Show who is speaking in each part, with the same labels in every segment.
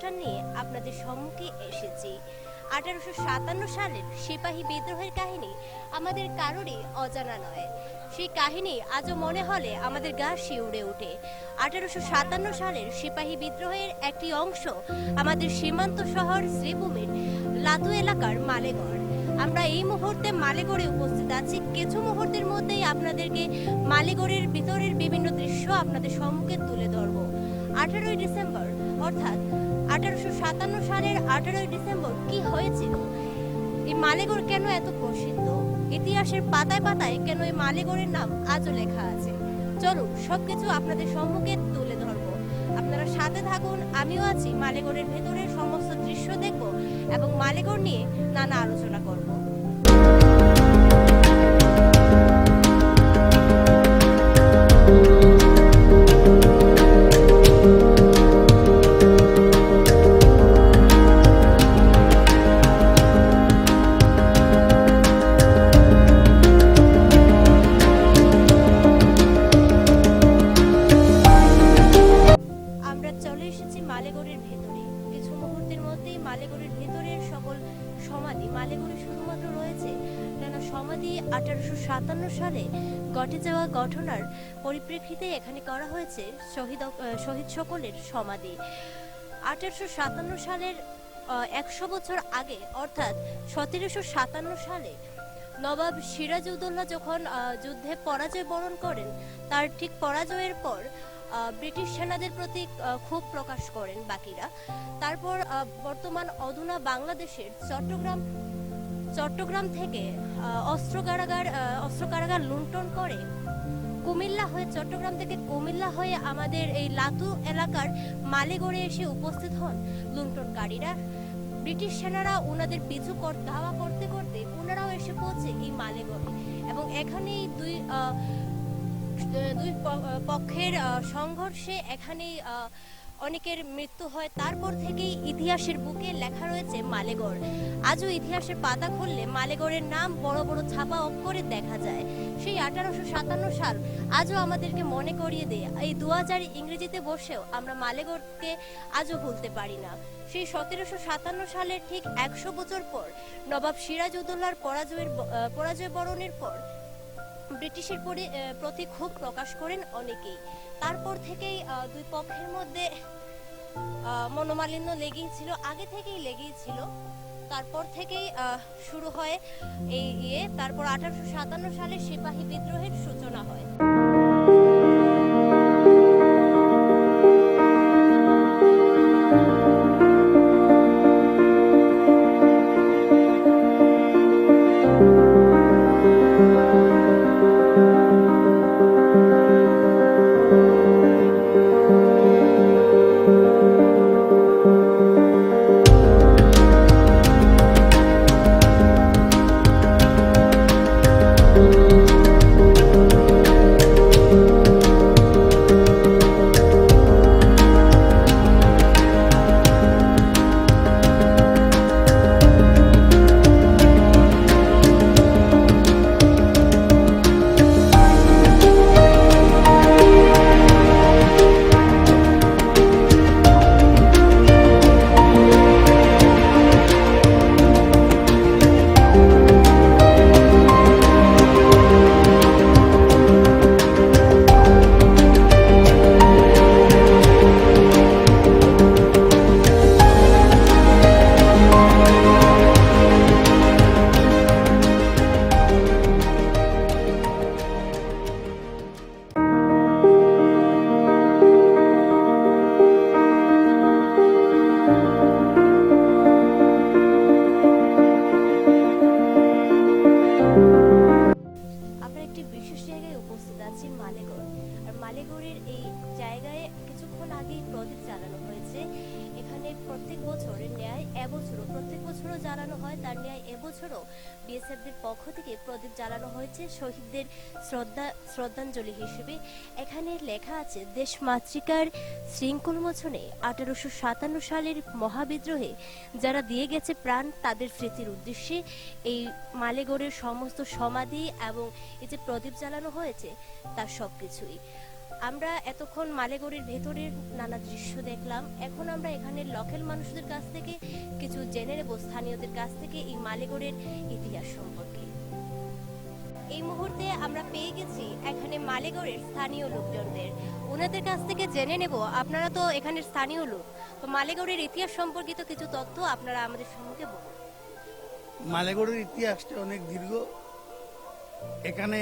Speaker 1: অনুষ্ঠান নিয়ে আপনাদের সম্মুখে এসেছি। আঠারোশো সাতান্ন সালের সিপাহী বিদ্রোহের কাহিনী আমাদের কারোরই অজানা নয়। সেই কাহিনী আজও মনে হলে আমাদের গা শিউড়ে ওঠে। আঠারোশো সাতান্ন সালের সিপাহী বিদ্রোহের একটি অংশ আমাদের সীমান্ত শহর শ্রীভূমির লাতু এলাকার মালেগড়। আমরা এই মুহূর্তে মালেগড়ে উপস্থিত আছি। কিছু মুহূর্তের মধ্যেই আপনাদেরকে মালেগড়ের ভিতরের বিভিন্ন দৃশ্য আপনাদের সম্মুখে তুলে ধরব। আঠারোই ডিসেম্বর, অর্থাৎ আঠারোশো সাতান্ন সালের আঠারোই ডিসেম্বর কি হয়েছিল এই মালেগড় কেন এত প্রসিদ্ধ? ইতিহাসের পাতায় পাতায় কেন এই মালেগড়ের নাম আজও লেখা আছে? চলো সবকিছু আপনাদের সম্মুখে তুলে ধরব। আপনারা সাথে থাকুন, আমিও আছি মালেগড়ের ভেতরের সমস্ত দৃশ্য দেখব এবং মালেগড় নিয়ে নানা আলোচনা করব। সাতান্ন সালে ঘটে যাওয়া ঘটনার পরিপ্রেক্ষিতে এখানে করা হয়েছে শহীদ শহীদ সকলের সমাধি। আঠারোশো সাতান্ন সালের একশো বছর আগে, অর্থাৎ সতেরোশো সাতান্ন সালে, নবাব সিরাজউদ্দৌলা যখন যুদ্ধে পরাজয় বরণ করেন, তার ঠিক পরাজয়ের পর ব্রিটিশ সেনাদের প্রতি ক্ষোভ প্রকাশ করেন বাকিরা। তারপর বর্তমান অধুনা বাংলাদেশের চট্টগ্রাম চট্টগ্রাম থেকে অস্ত্র কারাগার অস্ত্র কারাগার লুণ্ঠন করে। কুমিল্লা হয়ে, চট্টগ্রাম থেকে কুমিল্লা হয়ে আমাদের এই লাতু এলাকার মালেগড়ে এসে উপস্থিত হন লুণ্ঠনকারীরা। ব্রিটিশ সেনারা ওনাদের পিছু ধাওয়া করতে করতে ওনারাও এসে পৌঁছে এই মালেগড়ে এবং এখানেই দুই দুই পক্ষের সংঘর্ষে এখানেই অনেকের মৃত্যু হয় তারপর থেকেই ইতিহাসের বুকে লেখা রয়েছে মালেগড়। আজও ইতিহাসের পাতা খুললে মালেগড়ের নাম বড় বড় ছাপা অক্ষরে দেখা যায়। সেই আঠারোশো সাতান্ন সাল আজও আমাদেরকে মনে করিয়ে দেয়, এই দু হাজার ইংরেজিতে বসেও আমরা মালেগড়কে আজও ভুলতে পারি না। সেই সতেরোশো সাতান্ন সালের ঠিক একশো বছর পর নবাব সিরাজ সিরাজউদ্দৌলার পরাজয়ের পরাজয় বরণের পর ব্রিটিশের পরি- প্রতি ক্ষোভ প্রকাশ করেন অনেকেই। তারপর থেকেই দুই পক্ষের মধ্যে মনোমালিন্য লেগেই ছিল, আগে থেকেই লেগেই ছিল। তারপর থেকেই শুরু হয় এই ইয়ে। তারপর আঠারোশো সাতান্ন সালে সিপাহী বিদ্রোহের সূচনা হয়। আছে দেশ মাতৃকার শৃঙ্খল মোচনে আঠারোশো সাতান্ন সালের মহাবিদ্রোহে যারা দিয়ে গেছে প্রাণ, তাদের স্মৃতির উদ্দেশ্যে এই মালেগড়ের সমস্ত সমাধি এবং এই যে প্রদীপ জ্বালানো হয়েছে তার সবকিছুই। আমরা এতক্ষণ মালেগড়ের ভেতরের নানা দৃশ্য দেখলাম। এখন আমরা এখানের লোকাল মানুষদের কাছ থেকে, কিছু জেনে নেব, স্থানীয়দের কাছ থেকে এই মালেগড়ের ইতিহাস সম্পর্কে। এই মুহূর্তে আমরা পেয়ে গেছি এখানে মালেগড়ের স্থানীয় লোকজনদের। ওনাদের কাছ থেকে জেনে নেব, আপনারা তো এখানের স্থানীয় লোক। তো মালেগড়ের ইতিহাস সম্পর্কিত কিছু তথ্য আপনারা আমাদের সম্মুখে বলুন।
Speaker 2: মালেগড়ের ইতিহাসটা অনেক দীর্ঘ। এখানে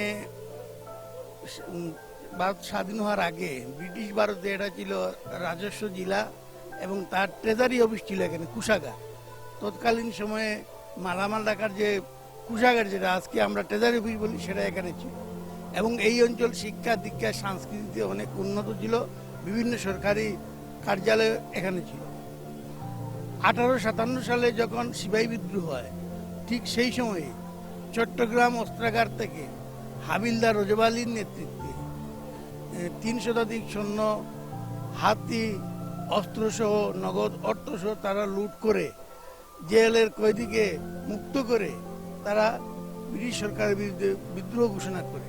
Speaker 2: ভারত স্বাধীন হওয়ার আগে ব্রিটিশ ভারতে এটা ছিল রাজস্ব জেলা এবং তার ট্রেজারি অফিস ছিল এখানে, কুশাগার। তৎকালীন সময়ে মালামাল রাখার যে কুশাগার যেটা আজকে আমরা ট্রেজারি অফিস বলি, সেটা এখানে ছিল। এবং এই অঞ্চল শিক্ষা, দীক্ষা, সংস্কৃতিতে অনেক উন্নত ছিল। বিভিন্ন সরকারি কার্যালয় এখানে ছিল। আঠারো সাতান্ন সালে যখন সিপাহী বিদ্রোহ হয়, ঠিক সেই সময়ে চট্টগ্রাম অস্ত্রাগার থেকে হাবিলদার রোজবালির নেতৃত্বে তিন শতাধিক সৈন্য, হাতি, অস্ত্রসহ, নগদ অর্থসহ তারা লুট করে জেলের কয়েদিকে মুক্ত করে তারা ব্রিটিশ সরকারের বিরুদ্ধে বিদ্রোহ ঘোষণা করে।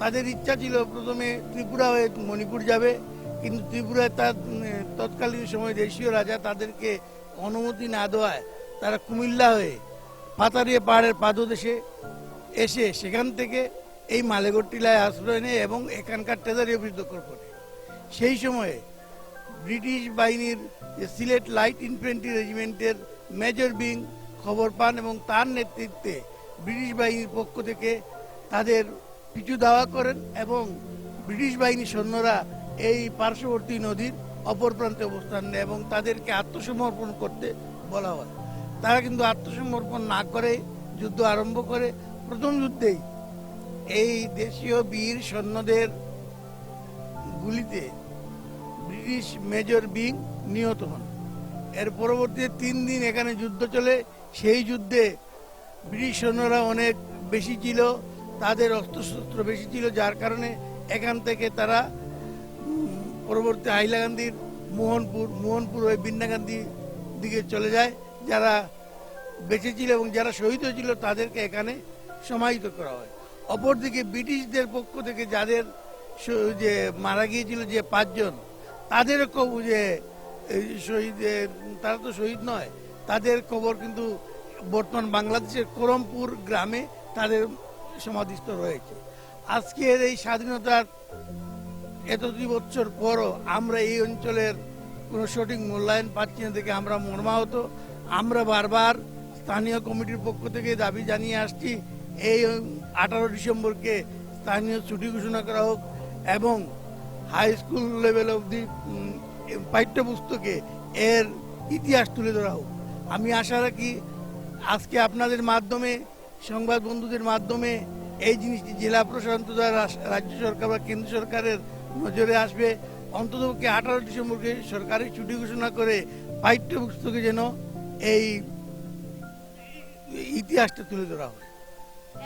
Speaker 2: তাদের ইচ্ছা ছিল প্রথমে ত্রিপুরা হয়ে মণিপুর যাবে, কিন্তু ত্রিপুরায় তার তৎকালীন সময় দেশীয় রাজা তাদেরকে অনুমতি না দেওয়ায় তারা কুমিল্লা হয়ে পাতারিয়া পাহাড়ের পাদদেশে এসে সেখান থেকে এই মালেগড় টিলায় আশ্রয় নেয় এবং এখানকার ট্রেজারি অফিস দখল করে। সেই সময়ে ব্রিটিশ বাহিনীর সিলেট লাইট ইনফেন্ট্রি রেজিমেন্টের মেজর বিং খবর পান এবং তার নেতৃত্বে ব্রিটিশ বাহিনীর পক্ষ থেকে তাদের পিছু দাওয়া করেন এবং ব্রিটিশ বাহিনীর সৈন্যরা এই পার্শ্ববর্তী নদীর অপর প্রান্তে অবস্থান নেয় এবং তাদেরকে আত্মসমর্পণ করতে বলা হয়। তারা কিন্তু আত্মসমর্পণ না করে যুদ্ধ আরম্ভ করে। প্রথম যুদ্ধেই এই দেশীয় বীর সৈন্যদের গুলিতে ব্রিটিশ মেজর বিং নিহত হন। এর পরবর্তীতে তিন দিন এখানে যুদ্ধ চলে। সেই যুদ্ধে ব্রিটিশ সৈন্যরা অনেক বেশি ছিল, তাদের অস্ত্রশস্ত্র বেশি ছিল, যার কারণে এখান থেকে তারা পরবর্তী হাইলাকান্দির মোহনপুর মোহনপুর ওই বিন্নাকান্দি দিকে চলে যায়, যারা বেঁচে ছিল এবং যারা শহীদ হয়েছিল তাদেরকে এখানে সমাহিত করা হয়। অপরদিকে ব্রিটিশদের পক্ষ থেকে যাদের যে মারা গিয়েছিল যে পাঁচজন তাদের কবর যে, এই শহীদের, তারা তো শহীদ নয় তাদের কবর কিন্তু বর্তমান বাংলাদেশের করমপুর গ্রামে তাদের সমাধিস্থ রয়েছে। আজকের এই স্বাধীনতার এত দুই বছর পরও আমরা এই অঞ্চলের কোনো সঠিক মূল্যায়ন পাচ্ছি না দেখে আমরা মর্মাহত। আমরা বারবার স্থানীয় কমিটির পক্ষ থেকে দাবি জানিয়ে আসছি, এই আঠারো ডিসেম্বরকে স্থানীয় ছুটি ঘোষণা করা হোক এবং হাই স্কুল লেভেল অবধি পাঠ্যপুস্তকে এর ইতিহাস তুলে ধরা হোক। আমি আশা রাখি আজকে আপনাদের মাধ্যমে, সংবাদ বন্ধুদের মাধ্যমে এই জিনিসটি জেলা প্রশাসন তথা রাজ্য সরকার বা কেন্দ্র সরকারের নজরে আসবে। অন্ততপক্ষে আঠারো ডিসেম্বরকে সরকারি ছুটি ঘোষণা করে পাঠ্যপুস্তকে যেন এই ইতিহাসটা তুলে ধরা হয়।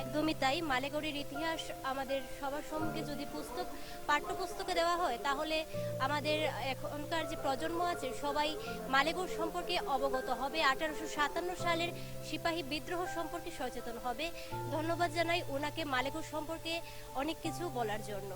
Speaker 1: একদমই তাই। মালেগড়ির ইতিহাস আমাদের সবার সম্মুখে যদি পুস্তক, পাঠ্যপুস্তকে দেওয়া হয়, তাহলে আমাদের এখনকার যে প্রজন্ম আছে, সবাই মালেগড় সম্পর্কে অবগত হবে। আঠারোশো সাতান্ন সালের সিপাহী বিদ্রোহ সম্পর্কে সচেতন হবে। ধন্যবাদ জানাই ওনাকে মালেগড় সম্পর্কে অনেক কিছু বলার জন্য।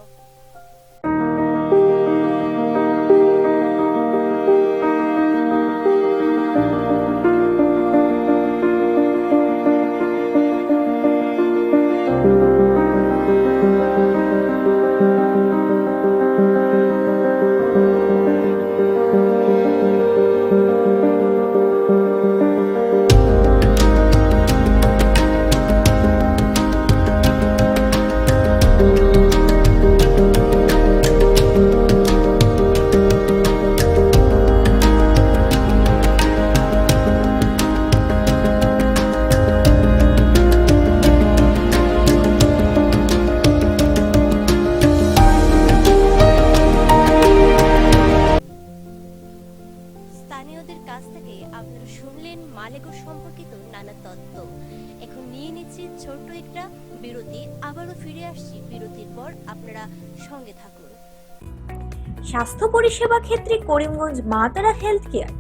Speaker 3: পরিষেবা ক্ষেত্রে করিমগঞ্জ মাতারা হেলথ কেয়ার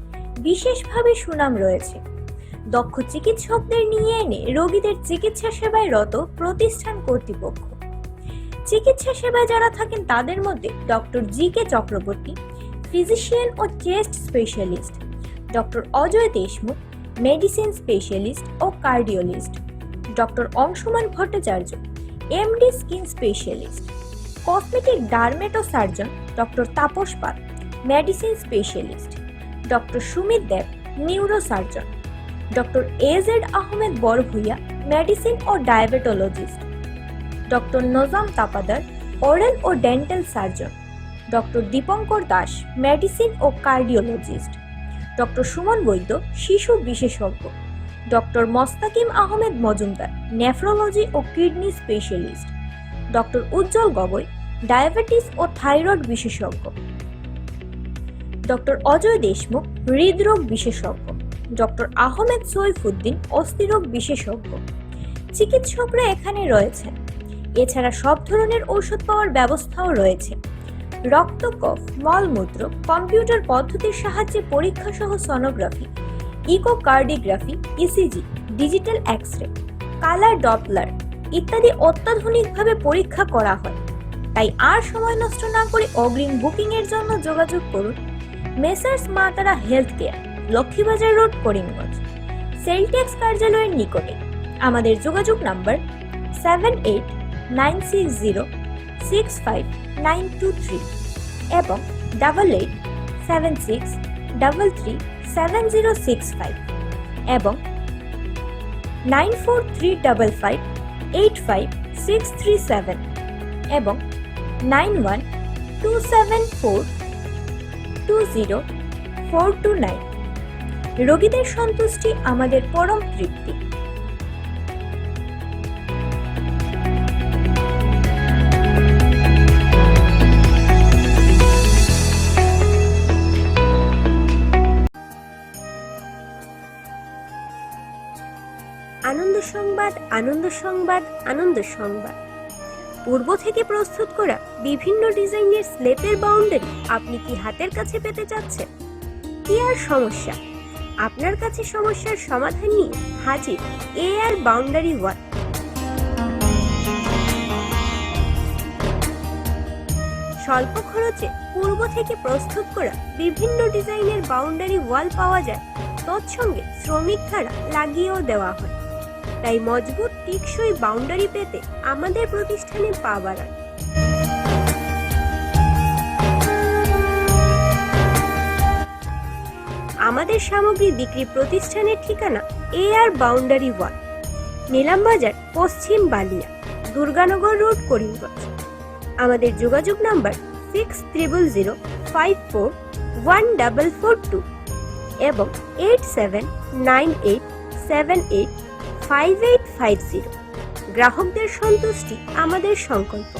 Speaker 3: বিশেষভাবে সুনাম রয়েছে। দক্ষ চিকিৎসকদের নিয়ে এনে রোগীদের চিকিৎসা সেবায় রত প্রতিষ্ঠান কর্তৃপক্ষ। চিকিৎসা সেবায় যারা থাকেন তাদের মধ্যে doctor G K Chakraborty, physician O chest specialist, doctor Ajay Deshmukh, medicine specialist O cardiologist doctor Anshuman Bhattacharya, MD skin specialist, cosmetic dermato surgeon doctor Tapas Pal medicine specialist doctor Sumit Deb neuro surgeon doctor A Z Ahmed Barbhuiya medicine O diabetologist doctor Nazam Tapadar oral O dental surgeon doctor Dipankar Das medicine O cardiologist doctor Suman Baidya, শিশু বিশেষজ্ঞ, doctor মস্তাকিম Ahmed Majumdar nephrology ও kidney specialist doctor Ujjwal Gogoi diabetes ও thyroid বিশেষজ্ঞ। Doctor Ajay Deshmukh, হৃদরোগ বিশেষজ্ঞ। Doctor Ahmed Saifuddin, অস্থিরোগ বিশেষজ্ঞ। চিকিৎসকরা এখানে রয়েছেন। এছাড়া সব ধরনের ঔষধ পাওয়ার ব্যবস্থাও রয়েছে। রক্তকফ মলমূত্র, কম্পিউটার পদ্ধতির সাহায্যে পরীক্ষা সহ sonography echocardiography ECG, digital X ray colour Doppler ইত্যাদি অত্যাধুনিকভাবে পরীক্ষা করা হয়। তাই আর সময় নষ্ট না করে অগ্রিম বুকিং এর জন্য যোগাযোগ করুন Messrs Matara health care Lakshmibazar road, Karimganj. Celtex কার্যালয়ের নিকটে। আমাদের যোগাযোগ number seven eight nine six zero six five nine two three এবং double eight seven six double three seven zero six five এবং nine four three double five eight five six three seven এবং nine one two seven four two zero four two nine. রোগীদের সন্তুষ্টি আমাদের পরম তৃপ্তি।
Speaker 1: আনন্দ সংবাদ আনন্দ সংবাদ আনন্দ সংবাদ। পূর্ব থেকে প্রস্তুত করা বিভিন্ন ডিজাইনের স্লেপের বাউন্ডারি আপনি কি হাতের কাছে পেতে চাচ্ছেন? কি আর সমস্যা? আপনার কাছে সমস্যার সমাধান নিয়ে হাজির এ আর বাউন্ডারি ওয়াল স্বল্প খরচে পূর্ব থেকে প্রস্তুত করা বিভিন্ন ডিজাইনের বাউন্ডারি ওয়াল পাওয়া যায়। তৎসঙ্গে শ্রমিক দ্বারা লাগিয়েও দেওয়া হয়। তাই মজবুত, টিকসই বাউন্ডারি পেতে আমাদের প্রতিষ্ঠানে পা বাড়ান। আমাদের সামগ্রী বিক্রি প্রতিষ্ঠানের ঠিকানা এ আর বাউন্ডারি ওয়াল নিলামবাজার পশ্চিম বালিয়া, দুর্গানগর রোড, করিমগঞ্জ। আমাদের যোগাযোগ number six triple zero five four one double four two এবং eight seven nine eight seven eight five eight five zero গ্রাহকদের সন্তুষ্টি আমাদের সংকল্প।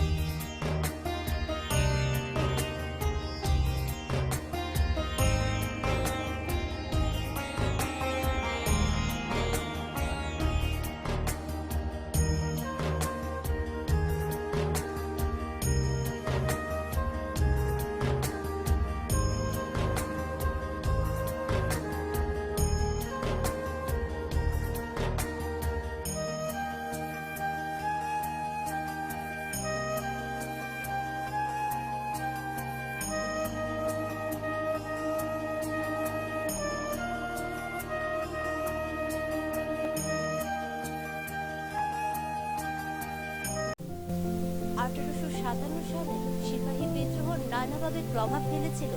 Speaker 1: সাতান্ন সালে সিপাহী বিদ্রোহ নানাভাবে প্রভাব ফেলেছিল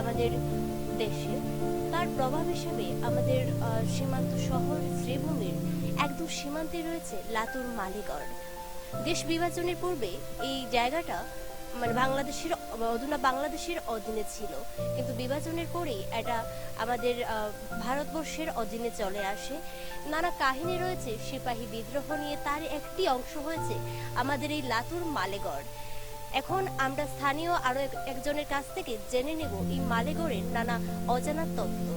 Speaker 1: আমাদের দেশে। তার প্রভাব হিসেবে আমাদের সীমান্ত শহর শ্রীভূমির একদম সীমান্তে রয়েছে লাতুর মালিগড়। দেশ বিভাজনের পূর্বে এই জায়গাটা মানে বাংলাদেশের, অধুনা বাংলাদেশের অধীনে ছিল। কিন্তু বিভাজনের পরেই এটা আমাদের ভারতবর্ষের অধীনে চলে আসে। নানা কাহিনী রয়েছে, সিপাহী বিদ্রোহ নিয়ে তার একটি অংশ হয়েছে আমাদের এই লাতুর মালেগড়। এখন আমরা স্থানীয় আরও এক- একজনের কাছ থেকে জেনে নেব এই মালেগড়ের নানা অজানা তথ্য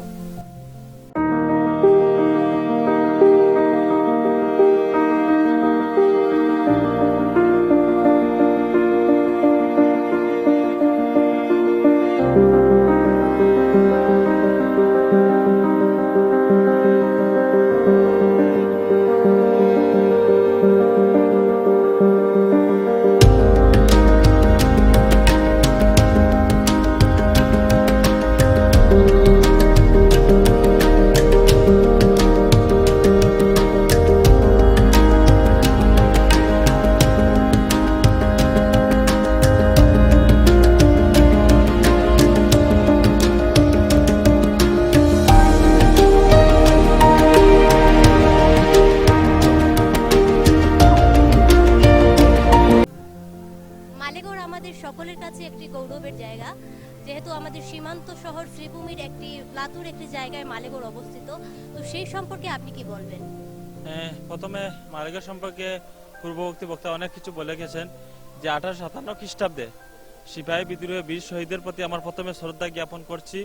Speaker 4: প্রথমে মালিকের সম্পর্কে পূর্ববর্তী বক্তা অনেক কিছু বলে গেছেন যে আঠারোশো সাতান্ন খ্রিস্টাব্দে সিপাহী বিদ্রোহে বীর শহীদের প্রতি আমার প্রথমে শ্রদ্ধা জ্ঞাপন করছি।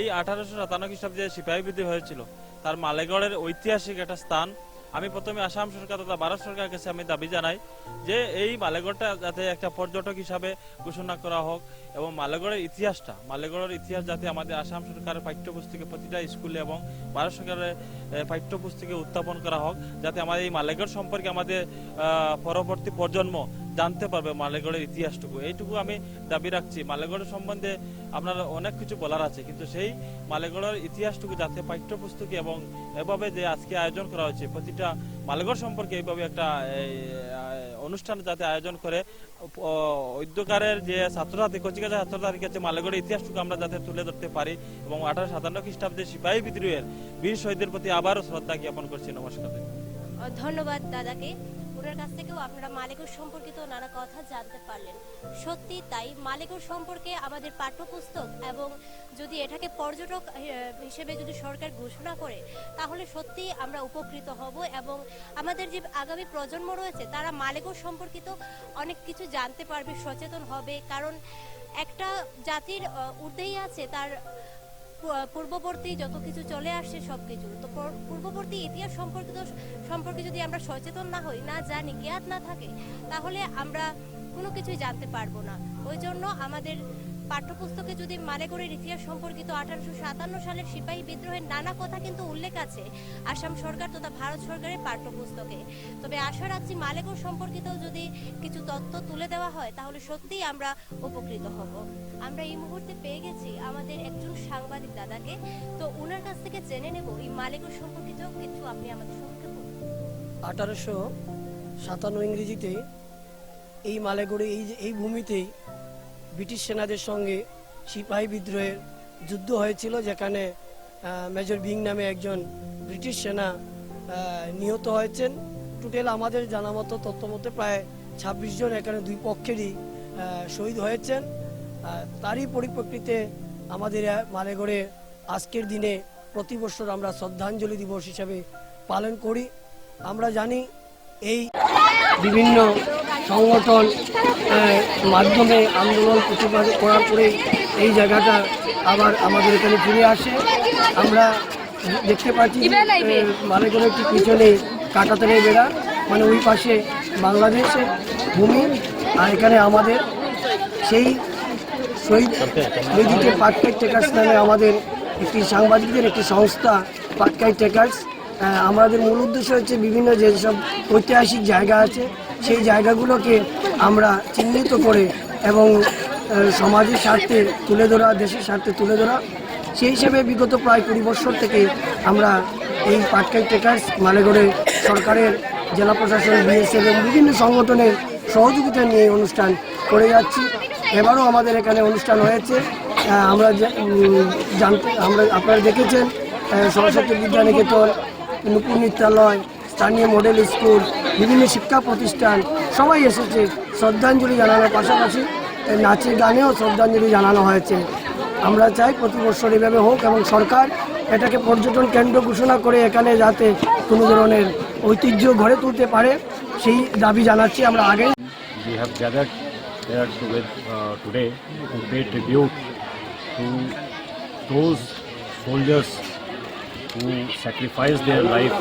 Speaker 4: এই আঠারোশো সাতান্ন খ্রিস্টাব্দে সিপাহী বিদ্রোহ হয়েছিল। তার মালেগড়ের ঐতিহাসিক একটা স্থান। আমি প্রথমে আসাম সরকার তথা ভারত সরকারের কাছে আমি দাবি জানাই যে এই মালেগড়টা যাতে একটা পর্যটক হিসাবে ঘোষণা করা হোক এবং মালেগড়ের ইতিহাসটা, মালেগড়ের ইতিহাস যাতে আমাদের আসাম সরকারের পাঠ্যপুস্তকে প্রতিটা স্কুলে এবং ভারত সরকারের পাঠ্যপুস্তকে উত্থাপন করা হোক, যাতে আমাদের এই মালেগড় সম্পর্কে আমাদের পরবর্তী প্রজন্ম জানতে পারবে মালেগড়ের ইতিহাসটুকু। এইটুকু আমি দাবি রাখছি। মালেগড়ের সম্বন্ধে আপনার অনেক কিছু বলার আছে, কিন্তু সেই মালেগড়ের ইতিহাসটুকু যাতে পাঠ্যপুস্তকে এবং এভাবে যে আজকে আয়োজন করা হয়েছে, প্রতিটা মালেগড় সম্পর্কে এইভাবে একটা অনুষ্ঠান যাতে আয়োজন করে ঐদ্যকারের যে ছাত্রছাত্রী কচিকাছা ছাত্রছাত্রীর কাছে মালেগড়ের ইতিহাসটুকু আমরা যাতে তুলে ধরতে পারি এবং আঠারো সাতান্ন খ্রিস্টাব্দে সিপাহী বিদ্রোহের বীর শহীদদের প্রতি আবারও শ্রদ্ধা জ্ঞাপন করছি। নমস্কার।
Speaker 1: ধন্যবাদ দাদাকে। ওনার কাছ থেকেও আপনারা মালেকর সম্পর্কিত নানা কথা জানতে পারলেন। সত্যি তাই মালেকর সম্পর্কে আমাদের পাঠ্যপুস্তক এবং যদি এটাকে পর্যটক হিসেবে যদি সরকার ঘোষণা করে, তাহলে সত্যি আমরা উপকৃত হব এবং আমাদের যে আগামী প্রজন্ম রয়েছে, তারা মালেকর সম্পর্কিত অনেক কিছু জানতে পারবে, সচেতন হবে। কারণ একটা জাতির ঊর্ধ্বেই আছে তার পূর্ববর্তী যত কিছু চলে আসছে সব কিছু তো পূর্ববর্তী ইতিহাস সম্পর্কিত সম্পর্কে যদি আমরা সচেতন না হই, না জানি, জ্ঞাত না থাকে, তাহলে আমরা কোনো কিছুই জানতে পারব না। ওই জন্য আমাদের পাঠ্যপুস্তকে যদি মালেগড়ের ইতিহাস সম্পর্কিত আঠারোশো সাতান্ন সালের সিপাহী বিদ্রোহের নানা কথা কিন্তু উল্লেখ আছে আসাম সরকার তথা ভারত সরকারের পাঠ্যপুস্তকে। তবে আশা রাখছি মালেগড় সম্পর্কিত যদি কিছু তথ্য তুলে দেওয়া হয়, তাহলে সত্যিই আমরা উপকৃত হব। আমরা এই মুহূর্তে পেয়ে গেছি আমাদের একজন সাংবাদিক দাদাকে। তো ওনার কাছ থেকে জেনে নেব এই মালেগড় সম্পর্কিত কিছু আপনি আমাদের সম্মুখে বলুন।
Speaker 5: আঠারোশো সাতান্ন ইংরেজিতে এই মালেগড়ে এই এই ভূমিতেই ব্রিটিশ সেনাদের সঙ্গে সিপাহী বিদ্রোহের যুদ্ধ হয়েছিল, যেখানে মেজর বিং নামে একজন ব্রিটিশ সেনা নিহত হয়েছেন। টোটাল আমাদের জানা মতো তথ্য মতে প্রায় ছাব্বিশ জন, এখানে দুই পক্ষেরই শহীদ হয়েছেন। তারই পরিপ্রেক্ষিতে আমাদের মালেগড়ে আজকের দিনে প্রতি বছর আমরা শ্রদ্ধাঞ্জলি দিবস হিসাবে পালন করি। আমরা জানি এই বিভিন্ন সংগঠন মাধ্যমে আন্দোলন প্রতিবাদ করার পরে এই জায়গাটা আবার আমাদের এখানে ফিরে আসে। আমরা দেখতে পাচ্ছি মালেগড়ের একটি পিছনে কাটাতারের বেড়া মানে ওই পাশে বাংলাদেশের ভূমি আর এখানে আমাদের সেই শহীদ শহীদকে পাটকাই টেকার্স নামে আমাদের একটি সাংবাদিকদের একটি সংস্থা, পাটকাই টেকার্স। আমাদের মূল উদ্দেশ্য হচ্ছে বিভিন্ন যেসব ঐতিহাসিক জায়গা আছে, সেই জায়গাগুলোকে আমরা চিহ্নিত করে এবং সমাজের স্বার্থে তুলে ধরা, দেশের স্বার্থে তুলে ধরা, সেই হিসেবে বিগত প্রায় কুড়ি বছর থেকে আমরা এই পাটকাই টেকার্স মালেগড়ে সরকারের, জেলা প্রশাসন, বিএসএফ এবং বিভিন্ন সংগঠনের সহযোগিতা নিয়ে অনুষ্ঠান করে যাচ্ছি। এবারও আমাদের এখানে অনুষ্ঠান হয়েছে। আমরা জানতে, আমরা আপনারা দেখেছেন সরস্বতী বিদ্যানিকেতন নুপুর নৃত্যালয় স্থানীয় মডেল স্কুল, বিভিন্ন শিক্ষা প্রতিষ্ঠান, সবাই এসেছে শ্রদ্ধাঞ্জলি জানানোর পাশাপাশি নাচে গানেও শ্রদ্ধাঞ্জলি জানানো হয়েছে। আমরা চাই প্রতি বছর এভাবে হোক এবং সরকার এটাকে পর্যটন কেন্দ্র ঘোষণা করে এখানে যাতে কোনো ধরনের ঐতিহ্য গড়ে তুলতে পারে, সেই দাবি জানাচ্ছি আমরা আগে
Speaker 6: we have gathered here to with, uh, today to pay tribute to those soldiers who sacrificed their life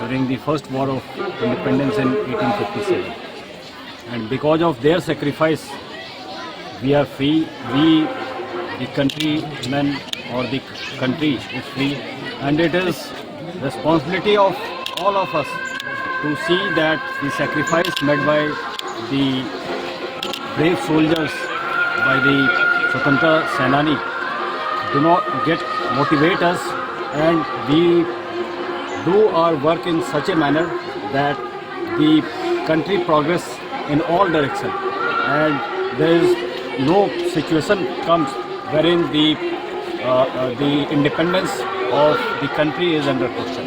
Speaker 6: during the first war of independence in 1857. And because of their sacrifice, we are free. We, the countrymen or the country is free. And it is responsibility of all of us to see that the sacrifice made by the brave soldiers, by the Swatantra Senani, do not get motivate us and we do our work in such a manner that the country progress in all direction and there is no situation comes wherein the uh, uh, the independence of the country is under question.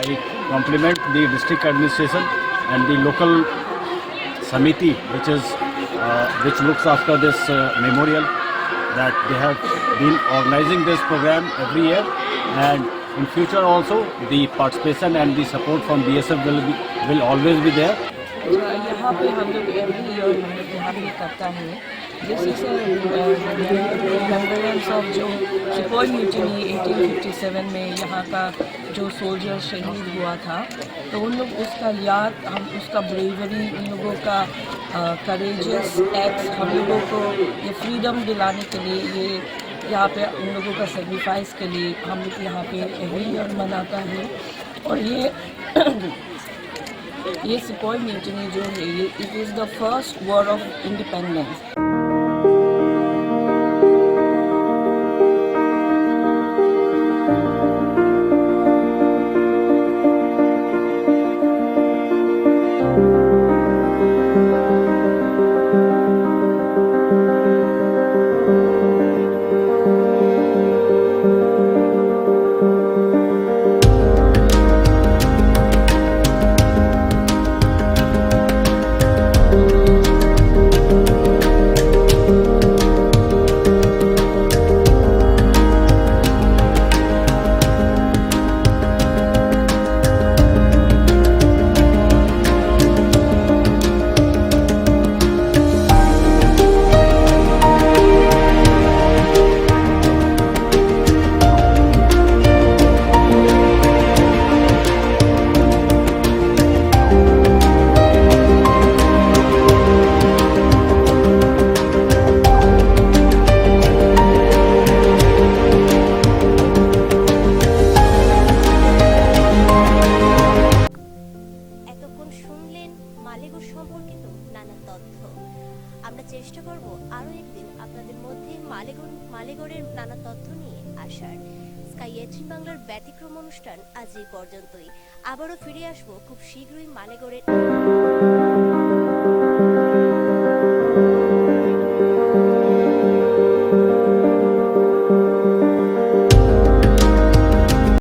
Speaker 6: I compliment the district administration and the local Samiti, which is which looks after this uh, memorial, that they have been organizing this program every year and in future also the participation and the support from BSF will be, will always be there.
Speaker 7: यहाँ पे हम लोग every year हम लोग यहाँ पे करता है This is remembrance of जो सिपोई म्यूटिनी 1857 में यहाँ का जो सोल्जर शहीद हुआ था तो उन लोग उसका याद हम उसका ब्रेवरी उन लोगों का करेजियस एक्ट हम लोगों को ये फ्रीडम दिलाने के लिए ये यहाँ पे उन लोगों का सेक्रीफाइस के लिए हम लोग यहाँ पे एवरी ईयर मनाता है और ये ये सिपोई म्यूटनी जो है ये
Speaker 1: it is the first war of independence